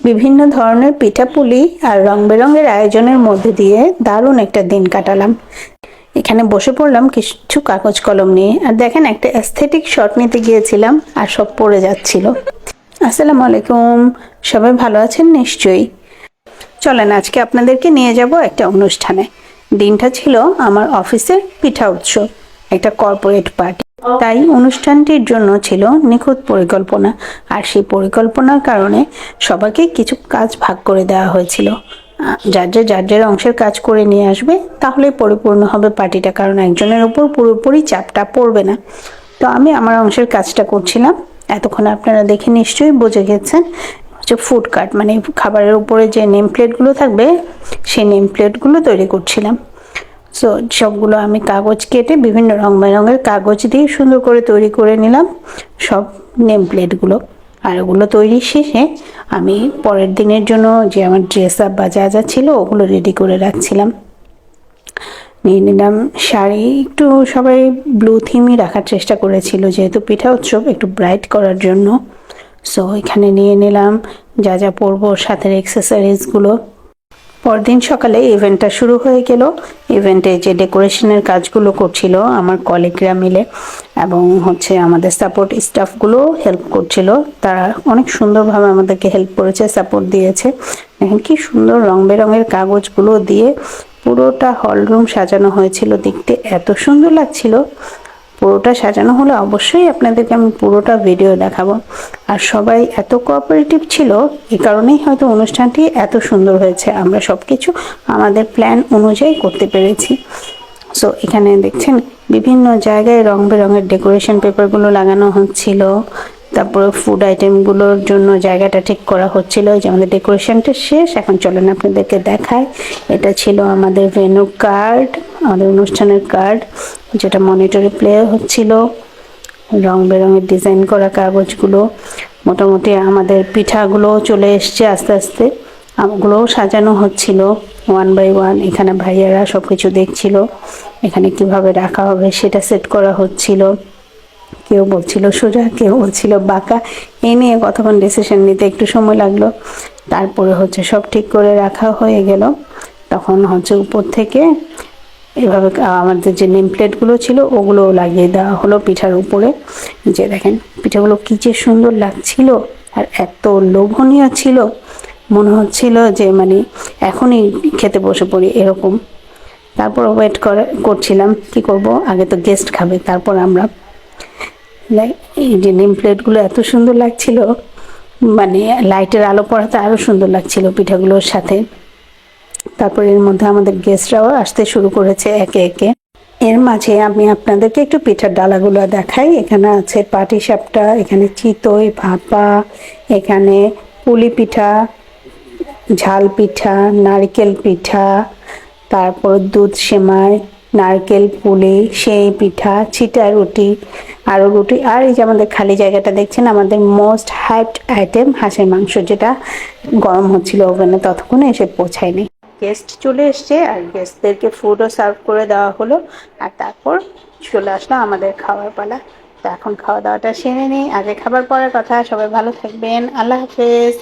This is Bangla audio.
বিভিন্ন ধরনের পিঠাপুলি আর রং বেরঙের আয়োজনের মধ্যে দিয়ে দারুণ একটা দিন কাটালাম। এখানে বসে পড়লাম কিছু কাগজ কলম নিয়ে। আর দেখেন, একটা অ্যাস্থেটিক শট নিতে গিয়েছিলাম আর সব পড়ে যাচ্ছিল। আসসালামু আলাইকুম। সবাই ভালো আছেন? নিশ্চয়ই। চলেন, আজকে আপনাদেরকে নিয়ে যাব একটা অনুষ্ঠানে। দিনটা ছিল আমার অফিসের পিঠা উৎসব, একটা কর্পোরেট পার্টি তাই অনুষ্ঠানটির জন্য ছিল নিখুঁত পরিকল্পনা, আর সেই পরিকল্পনার কারণে সবাইকে কিছু কাজ ভাগ করে দেওয়া হয়েছিল। যার যে, যার যার অংশের কাজ করে নিয়ে আসবে তাহলে পরিপূর্ণ হবে পার্টিটা, কারণ একজনের উপর পুরোপুরি চাপটা পড়বে না। তো আমি আমার অংশের কাজটা করছিলাম। এতক্ষণ আপনারা দেখে নিশ্চয়ই বুঝে গেছেন, হচ্ছে ফুড কার্ট মানে খাবারের উপরে যে নেম প্লেটগুলো থাকবে, সেই নেম প্লেটগুলো তৈরি করছিলাম। সো সবগুলো আমি কাগজ কেটে বিভিন্ন রং বেরঙের কাগজ দিয়ে সুন্দর করে তৈরি করে নিলাম। সব নেম প্লেটগুলো আর ওগুলো তৈরি শেষে আমি পরের দিনের জন্য যে আমার ড্রেস আপ বা যা যা ছিল ওগুলো রেডি করে রাখছিলাম। নিয়ে নিলাম শাড়ি। একটু সবাই ব্লু থিমই রাখার চেষ্টা করেছিল, যেহেতু পিঠা উৎসব একটু ব্রাইট করার জন্য। সো এখানে নিয়ে নিলাম যা যা পরবো সাথে এক্সেসরিজগুলো পরদিন সকালে ইভেন্টটা শুরু হয়ে গেল। ইভেন্টে যে ডেকোরেশনের কাজগুলো করছিল, আমার কলিগরা মিলে এবং হচ্ছে আমাদের সাপোর্ট স্টাফগুলো হেল্প করছিল। তারা অনেক সুন্দরভাবে আমাদেরকে হেল্প করেছে সাপোর্ট দিয়েছে। দেখেন কি সুন্দর রং বেরঙের কাগজগুলো দিয়ে পুরোটা হল রুম সাজানো হয়েছিল। দেখতে এত সুন্দর লাগছিল। পুরোটা সাজানো হলে অবশ্যই আপনাদেরকে আমি পুরোটা ভিডিও দেখাবো। আর সবাই এত কোঅপারেটিভ ছিল, এই কারণেই হয়তো অনুষ্ঠানটি এত সুন্দর হয়েছে। আমরা সব কিছু আমাদের প্ল্যান অনুযায়ী করতে পেরেছি। সো এখানে দেখছেন, বিভিন্ন জায়গায় রং বেরঙের ডেকোরেশন পেপারগুলো লাগানো হচ্ছিল। তারপরে ফুড আইটেমগুলোর জন্য জায়গাটা ঠিক করা হচ্ছিল যে আমাদের ডেকোরেশনটা শেষ। এখন চলেন আপনাদেরকে দেখায় এটা ছিল আমাদের ভেনু কার্ড আমাদের অনুষ্ঠানের কার্ড যেটা মনিটরে প্লে হচ্ছিল। রং বেরঙের ডিজাইন করা কাগজগুলো। মোটামুটি আমাদের পিঠাগুলো চলে এসছে আস্তে আস্তে। আমগুলোও সাজানো হচ্ছিল ওয়ান বাই ওয়ান এখানে ভাইয়ারা সব কিছু দেখছিল। এখানে কীভাবে রাখা হবে সেটা সেট করা হচ্ছিল। কেউ বলছিল সোজা, কেউ বলছিল বাঁকা। এই নিয়ে কতক্ষণ ডিসিশন নিতে একটু সময় লাগল। তারপরে হচ্ছে সব ঠিক করে রাখা হয়ে গেল। তখন হচ্ছে উপর থেকে এভাবে আমাদের যে নেম প্লেটগুলো ছিল, ওগুলো লাগিয়ে দেওয়া হলো পিঠার উপরে। যে দেখেন, পিঠাগুলো কী যে সুন্দর লাগছিল আর এত লোভনীয় ছিল। মনে হচ্ছিল যে মানে এখনই খেতে বসে পড়ি এরকম। তারপর ওয়েট করে, করছিলাম, কি করব? আগে তো গেস্ট খাবে, তারপর আমরা এই যে নেম প্লেটগুলো এত সুন্দর লাগছিল মানে লাইটের আলো পড়াতে আরও সুন্দর লাগছিল পিঠাগুলোর সাথে। তারপর এর মধ্যে আমাদের গেস্টরাও আসতে শুরু করেছে একে একে। এর মাঝে আমি আপনাদেরকে একটু পিঠার ডালাগুলো দেখাই। এখানে আছে পাটি সাপটা, এখানে চিতই ভাপা, এখানে পুলি পিঠা, ঝাল পিঠা, নারকেল পিঠা, তারপর দুধ সেমাই নারকেল পুলি সেই পিঠা, ছিটা, রুটি, আরও রুটি। আর এই যে আমাদের খালি জায়গাটা দেখছেন, আমাদের মোস্ট হাইপড আইটেম হাঁসের মাংস, যেটা গরম হচ্ছিল ওভেনে, ততক্ষণে এসে পৌঁছায়নি। গেস্ট চলে এসছে, আর গেস্টদেরকে ফুডও সার্ভ করে দেওয়া হলো। আর তারপর চলে আসলো আমাদের খাওয়ার পালা। তো এখন খাওয়া দাওয়াটা সেরে নিই। আগে খাবার পরের কথা। সবাই ভালো থাকবেন। আল্লাহ হাফেজ।